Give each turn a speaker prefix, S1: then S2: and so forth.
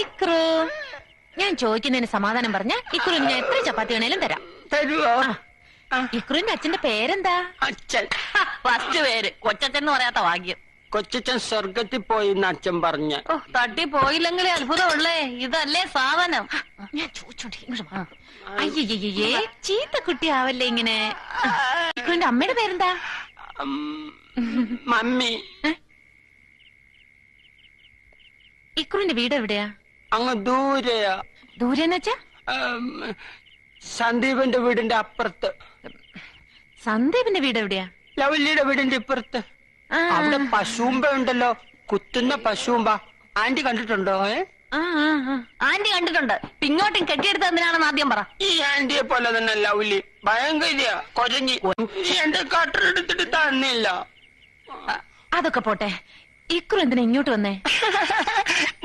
S1: ഇക്രു. ഞാൻ ചോദിക്കുന്നതിന് സമാധാനം പറഞ്ഞ ഇക്രു ഞാൻ എത്ര ചപ്പാത്തി വേണേലും തരാം.
S2: തരുവോ? ആ,
S1: ഇക്രുവിന്റെ അച്ഛന്റെ പേരെന്താ?
S2: അച്ഛൻ.
S3: ഫസ്റ്റ് പേര്. കൊച്ചച്ഛൻ എന്ന് പറയാത്ത ഭാഗ്യം.
S2: കൊച്ചച്ഛൻ സ്വർഗത്തിൽ പോയി എന്ന് അച്ഛൻ പറഞ്ഞ.
S3: ഓ തട്ടി പോയില്ലെങ്കിലേ അത്ഭുതമുള്ളേ. ഇതല്ലേ സാധനം.
S1: ഞാൻ ചോദിച്ചോണ്ട് ചീത്ത കുട്ടി ആവല്ലേ ഇങ്ങനെ? ഇക്രുവിന്റെ അമ്മയുടെ പേരെന്താ?
S2: മമ്മി.
S1: ഇക്രുവിന്റെ വീട് എവിടെയാ?
S2: അങ്ങ് ദൂരെയാ.
S1: ദൂരെ വെച്ചാ
S2: സന്ദീപിന്റെ വീടിന്റെ അപ്പുറത്ത്.
S1: സന്ദീപിന്റെ വീട് എവിടെയാ?
S2: ലവല്ലിയുടെ വീടിന്റെ ഇപ്പുറത്ത്. അവിടെ പശുമ്പ ഉണ്ടല്ലോ. കുത്തുന്ന പശുമ്പ ആന്റി കണ്ടിട്ടുണ്ടോ ഏ.
S3: ആന്റി കണ്ടിട്ടുണ്ട്. പിങ്ങോട്ടും കെട്ടിയെടുത്ത് എന്തിനാണെന്ന് ആദ്യം പറ.
S2: ഈ ആന്റിയെ പോലെ തന്നെ ലവ്ലി. ഭയങ്കര കൊരഞ്ഞി. എന്റെ കട്ടറെടുത്തിട്ട് തന്നില്ല.
S1: അതൊക്കെ പോട്ടെ. ഇക്കുറെന്തിനാ എന്തിനാ ഇങ്ങോട്ട് വന്നേ?